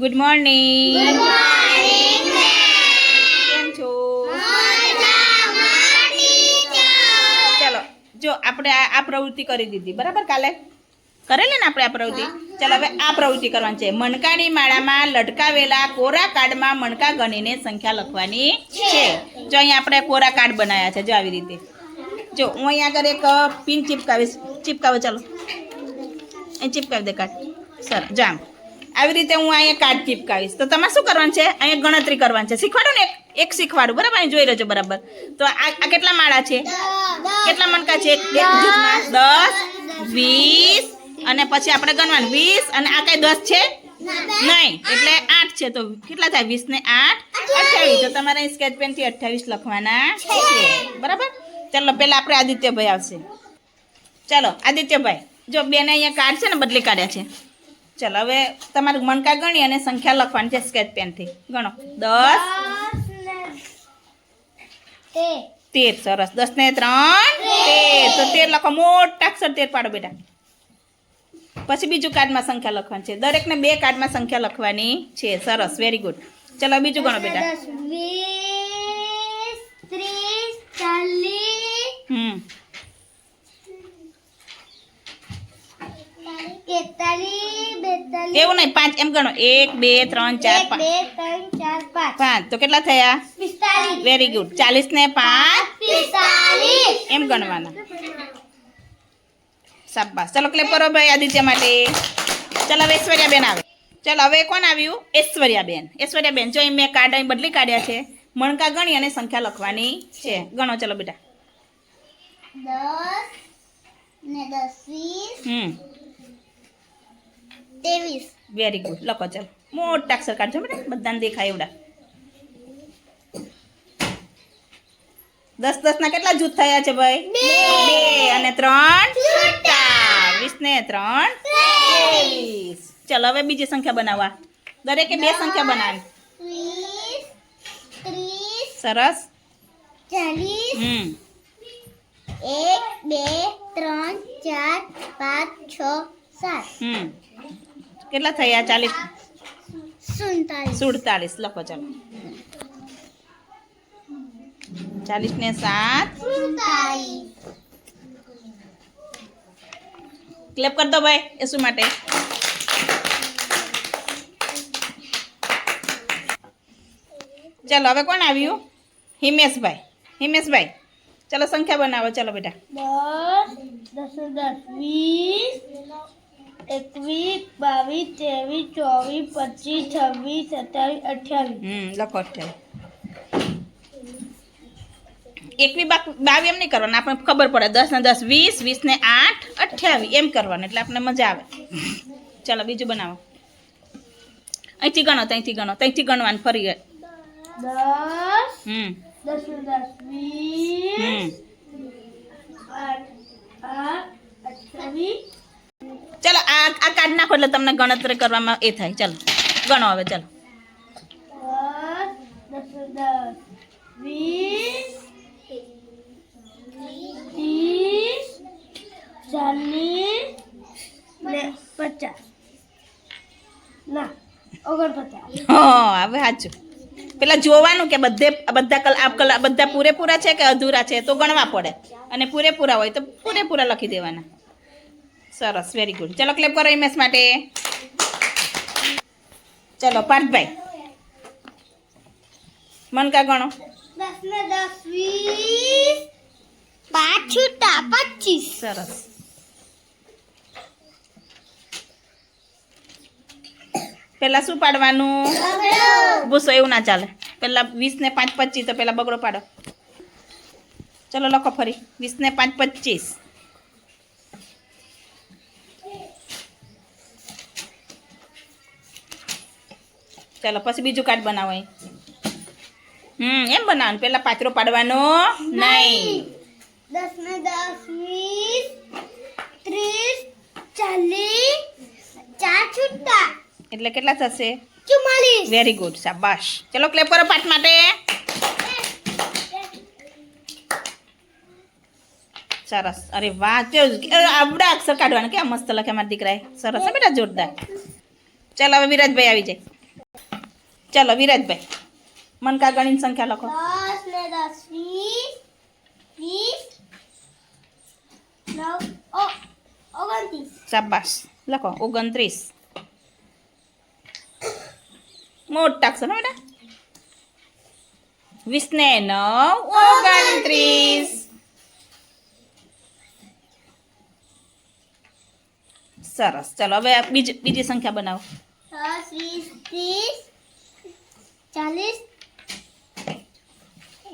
Good morning કેમ છો? ચલો જો આપણે આ આ પ્રવૃત્તિ કરી દીધી. બરાબર કાલે? કરેલી ને આપણે આ પ્રવૃત્તિ? ચાલો હવે આ પ્રવૃત્તિ કરવાની છે. મણકાની માળામાં લટકાવેલા કોરા કાર્ડમાં મણકા ગણીને સંખ્યા લખવાની છે. જો અહીંયા આપણે કોરા કાર્ડ બનાવ્યા છે જો આવી રીતે. જો હું અહીંયા આગળ એક પિન ચીપકાવીશ. ચીપકાવો ચાલો. અહીં ચીપકાવી દે કાર્ડ. સર જામ. આવી રીતે હું અહીંયા કાર્ડ ચીપકાવીશ તો તમારે શું કરવાનું છે? અહીંયા ગણતરી કરવાની છે. શીખવાડું ને એક શીખવાડું, બરાબર? અહીં જોઈ લેજો બરાબર. તો આ કેટલા માળા છે? કેટલા મણકા છે? દસ, વીસ, અને પછી આપણે ગણવાનું. વીસ, અને આ કઈ દસ છે? નહીં. એટલે આઠ છે. તો કેટલા થાય? વીસ ને આઠ? અઠ્યાવીસ તો તમારે અહીં સ્કેચ પેનથી અઠ્યાવીસ લખવાના છે. બરાબર? ચાલો પહેલાં આપણે આદિત્યભાઈ આવશે. ચાલો, આદિત્યભાઈ, જો બેને અહીંયા કાર્ડ છે ને બદલી કાઢ્યા છે. ચાલો, હવે તમારું મણકા ગણી અને સંખ્યા લખવાની છે સ્કેચ પેનથી ગણો. દસ, તેર. સરસ. દસ ને ત્રણ, તેર. તો તેર લખો. મોટા અક્ષર તેર પાડો બેટા. પછી બીજું કાર્ડમાં સંખ્યા લખવાની છે. દરેકને બે કાર્ડમાં સંખ્યા લખવાની છે. સરસ. વેરી ગુડ ચલો, બીજું ગણો બેટા. ત્રીસ, ચાલીસ હમ તેતાલીસ બેતાલીસ એવું નહીં પાંચ એમ ગણો. એક બે ત્રણ ચાર પાંચ. પાંચ. તો કેટલા થયા? વેરી ગુડ ચાલીસ ને પાંચ? એમ ગણવાના. શાબાશ. ચલો ક્લેપ કરો ભાઈ આદિત્ય માટે. ચલો હવે ઐશ્વર્યાબેન આવે. ચલો હવે કોણ આવ્યું? ઐશ્વર્યાબેન. ઐશ્વર્યાબેન જો મેં કાર્ડ અહીં બદલી કાઢ્યા છે મણકા ગણી અને સંખ્યા લખવાની છે. ગણો ચલો બેટા. દસ ને દસ વીસ. હમ. ત્રેવીસ વેરી ગુડ લખો ચાલો. મોટા અક્ષર કાઢજો બેટા. બધાને દેખાય એવડા. દસ દસ ના કેટલા જૂથ થયા છે ભાઈ? બે. અને ત્રણ? વીસ ને ત્રણ? ત્રેવીસ. ચલો હવે બીજી સંખ્યા બનાવવા. દરેકે બે સંખ્યા બનાવી. સરસ. હમ. એક બે ત્રણ ચાર પાંચ છ સાત. હમ. કેટલા થયા? ચાલીસ. સુડતાલીસ. સુડતાલીસ. લખો ચાલો. ચાલીસ ને સાત. સુડતાલીસ. ક્લેપ કરી દો ભાઈ એ શું માટે. ચાલો હવે કોણ આવ્યું? હિમેશભાઈ. હિમેશભાઈ ચલો સંખ્યા બનાવો. ચલો બેટા. દસ દસ દસ વીસ એકવીસ બાવીસ ત્રેવીસ ચોવીસ પચીસ છવ્વીસ સત્તાવીસ અઠ્યાવીસ. હમ લખો અઠ્યાવીસ. એકવી બાવી એમ નહીં કરવાનું આપણને ખબર પડે. દસ ને દસ વીસ વીસ ને આઠ અઠ્યાવીસ. એમ કરવાનું એટલે આપણને મજા આવે. ચાલો બીજું બનાવો. અહીંથી ગણો ત્યાંથી ગણો ત્યાંથી ગણવાનું ફરી. દસ હમ. દસ દસ વીસ હમ આઠ આઠ અઠ્યાવીસ ચાલો આ નાખો એટલે તમને ગણતરી કરવામાં એ થાય. ચાલો ગણો હવે ચાલો. હવે સાચું. પેલા જોવાનું કે બધે બધા કલ કલા બધા પૂરેપૂરા છે કે અધૂરા છે? તો ગણવા પડે. અને પૂરેપૂરા હોય તો પૂરેપૂરા લખી દેવાના. સરસ વેરી ગુડ ચલો ક્લેપ કરો એમએસ માટે. ચલો પાર્થભાઈ. મનકા ગણો. દસ ને દસ વીસ પાંચ છૂટા પચીસ. સરસ. પેલા શું પાડવાનું? ભૂસો એવું ના ચાલે. પેલા વીસ ને પાંચ પચીસ તો પેલા બગડો પાડો. ચલો લખો ફરી. વીસ ને પાંચ પચીસ. ચાલો પછી બીજું કાર્ડ બનાવો હમ એમ બનાવવાનું. પેલા પાત્રો પાડવાનો. નહીં. દસ ને દસ વીસ ત્રીસ ચાલીસ ચાર છૂટા. એટલે કેટલા થશે? ચુમ્માલીસ. વેરી ગુડ શાબાશ. ચલો ક્લેપ કરો પાઠ માટે. સરસ. અરે વાહ આવડા અક્ષર કાઢવાના. કેવા મસ્ત લખે મારા દીકરાએ. સરસ બેટા જોરદાર. ચાલો હવે વિરાજભાઈ આવી જાય. ચલો વિરાજભાઈ. મનકા ગણીની સંખ્યા લખો. દસ ને દસ વીસ વીસ નવ ઓગણત્રીસ. શાબાશ. લખો ઓગણત્રીસ. મોટા અક્ષર બેટા. વીસ ને નવ ઓગણત્રીસ. સરસ. ચાલો હવે બીજી બીજી સંખ્યા બનાવો. દસ વીસ ત્રીસ ચાલીસ.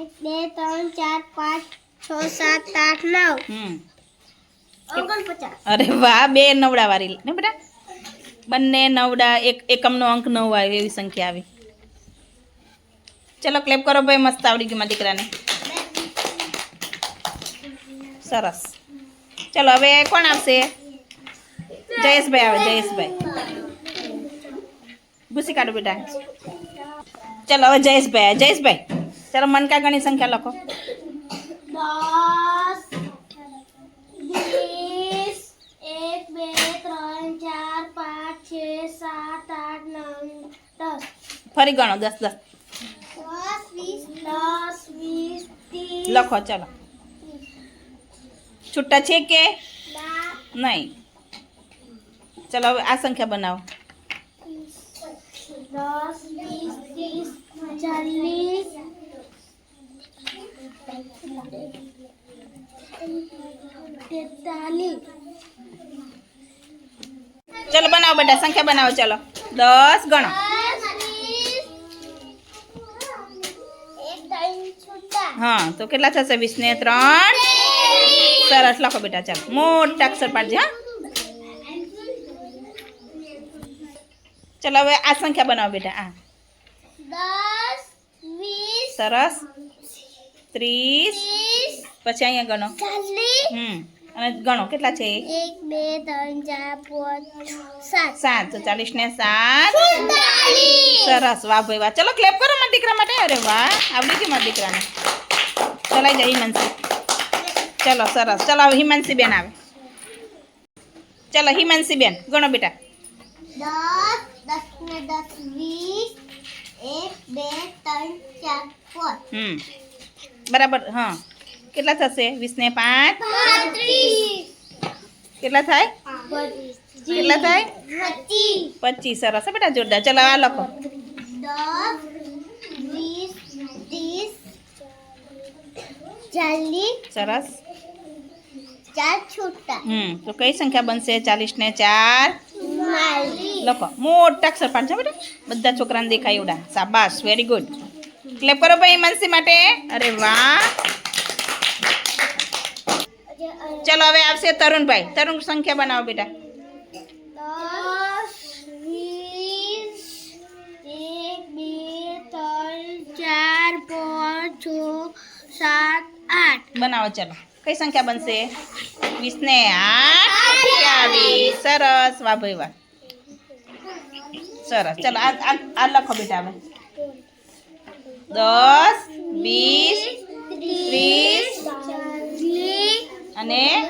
એક બે ત્રણ ચાર પાંચ છ સાત આઠ નવ. અરે વાહ બે નવડા વાળી ને બેટા? બંને નવડા એક એકમનો અંક નવ આવે એવી સંખ્યા આવી. ચલો ક્લેપ કરો ભાઈ મસ્ત આવડી ગયું દીકરાને. સરસ. ચલો હવે કોણ આવશે? જયેશભાઈ આવે જયેશભાઈ. ભૂસી કાઢો બેટા. ચલો હવે જયેશભાઈ જયેશભાઈ ચાલો મનકા ગણી સંખ્યા લખો. દસ વીસ એક બે ત્રણ ચાર પાંચ છ સાત આઠ નવ દસ. ફરી ગણો દસ દસ. દસ વીસ દસ વીસ લખો ચલો. છૂટા છે કે નહીં? ચલો હવે આ સંખ્યા બનાવો. દસ વીસ ત્રીસ ચાલીસ. તેતાલીસ. ચલો બનાવો બેટા સંખ્યા બનાવો ચલો. દસ ગણો. હા તો કેટલા થશે? વીસ ને ત્રણ. સરસ લખો બેટા ચાલો. મોટા અક્ષર પાડજે હા. ચલો હવે આ સંખ્યા બનાવો બેટા આ. દસ વીસ સરસ. ત્રીસ. પછી અહીંયા ગણો. હમ. અને ગણો કેટલા છે? એક બે ત્રણ ચાર પાંચ સાત. સાત. તો ચાલીસ ને સાત. સરસ. વાહ ભાઈ વાહ. ચલો ક્લેપ કરો મારા દીકરા માટે. અરે વાહ. આવડી ગયું મારા દીકરાને. ચલાઈ જાય હિમાંશી. ચલો સરસ. ચલો હવે હિમાંશી બેન આવે. ચલો હિમાંશી બેન ગણો બેટા. દસ ને દસ વીસ એક બે ત્રણ ચાર પાંચ હમ બરાબર હા કેટલા થશે વીસ ને પાંચ પાંત્રીસ કેટલા થાય કેટલા થાય પચીસ પચીસ સરસ હો બેટા જોરદાર ચલો આ લખો દસ વીસ ત્રીસ ચાલીસ સરસ ચાર છૂટા હમ તો કઈ સંખ્યા બનશે ચાલીસ ને ચાર માલી લખો. મોટા અક્ષર પાડજો બેટા બધા છોકરાને દેખાય એવડા. સાબાસ વેરી ગુડ ક્લેપ કરો ભાઈ માનસી માટે. અરે વાહ. ચલો હવે આવશે તરુણભાઈ. તરુણ સંખ્યા બનાવો બેટા. બનાવો ચલો. કઈ સંખ્યા બનશે? વીસ ને આઠ સરસ. વાહ ભાઈ વાહ. સરસ. ચલો, આ આ- લખો બેટા હવે. દસ, વીસ, ત્રીસ અને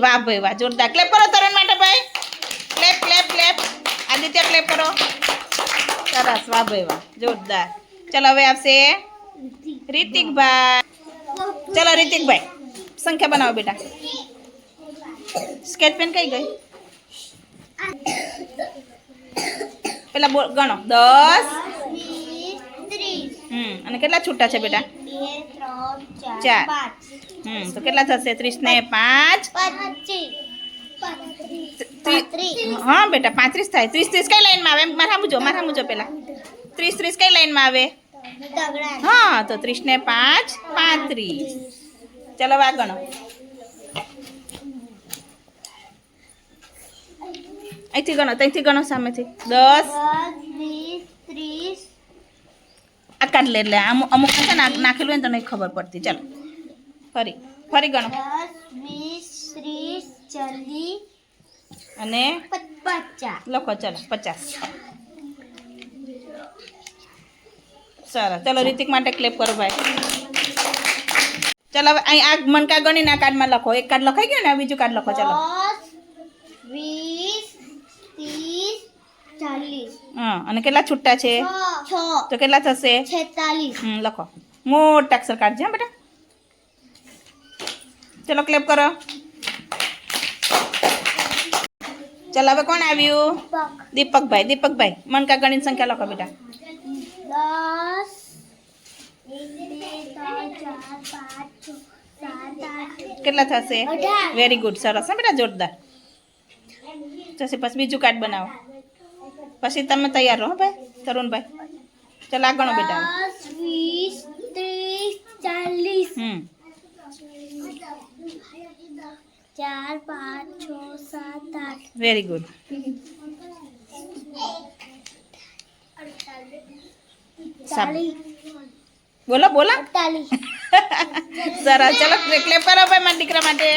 વાહ ભાઈ, વાહ, જોરદાર. ક્લેપ કરો તરણ માટે ભાઈ. Clap clap clap Aditya clap કરો. સરસ, વાહ ભાઈ, વાહ, જોરદાર. ચલો, હવે આવશે રિતિકભાઈ. ચલો, રિતિકભાઈ, સંખ્યા બનાવો બેટા. સ્કેચ પેન કઈ ગઈ? પેલા બોલ ગણો. દસ. હમ અને કેટલા છૂટા છે બેટા? ચાર. હમ તો કેટલા થશે? ત્રીસ ને પાંચ. હા બેટા પાંત્રીસ થાય. ત્રીસ ત્રીસ કઈ લાઈનમાં આવે? મારા મુજો મારા મુજો પેલા. ત્રીસ ત્રીસ કઈ લાઈનમાં આવે? હા તો ત્રીસ ને પાંચ પાંત્રીસ. ચલો આ ગણો. અહીંથી ગણો, ત્યાંથી ગણો સામેથી. દસ. ત્રીસ આ કાઢ લે એટલે અમુક અમુક છે ને નાખેલું હોય ને નહીં ખબર પડતી. ચાલો. ફરી ફરી ગણો. અને લખો, ચાલો, પચાસ. સરસ ચાલો, રિતિક માટે ક્લેપ કરો, ભાઈ. ચલો, હવે અહીં આ મનકા ગણીને આ કાર્ડમાં લખો. એક કાર્ડ લખાઈ ગયો ને બીજું કાર્ડ લખો, ચાલો. વીસ ચાલીસ હા અને કેટલા છૂટા છે છ તો કેટલા થશે છેતાલીસ હમ લખો મોટા અક્ષર કાઢજે હા બેટા ચલો ક્લેપ કરો ચલો હવે કોણ આવ્યું દીપકભાઈ દીપકભાઈ મનકા ગણિત સંખ્યા લખો બેટા દસ એક બે ત્રણ ચાર પાંચ છ સાત આઠ કેટલા થશે અઢાર. વેરી ગુડ સરસ હા બેટા જોરદાર પછી પછી બીજું કાર્ડ બનાવો પછી તમે તૈયાર રહો ભાઈ તરુણભાઈ. ચાલ આ ગણો બેટા વીસ ત્રીસ ચાલીસ. હમ. ચાર પાંચ છ સાત આઠ. વેરી ગુડ બોલો બોલો. સરસ. ચલો ક્લેપ કરો ભાઈ મારા દીકરા માટે.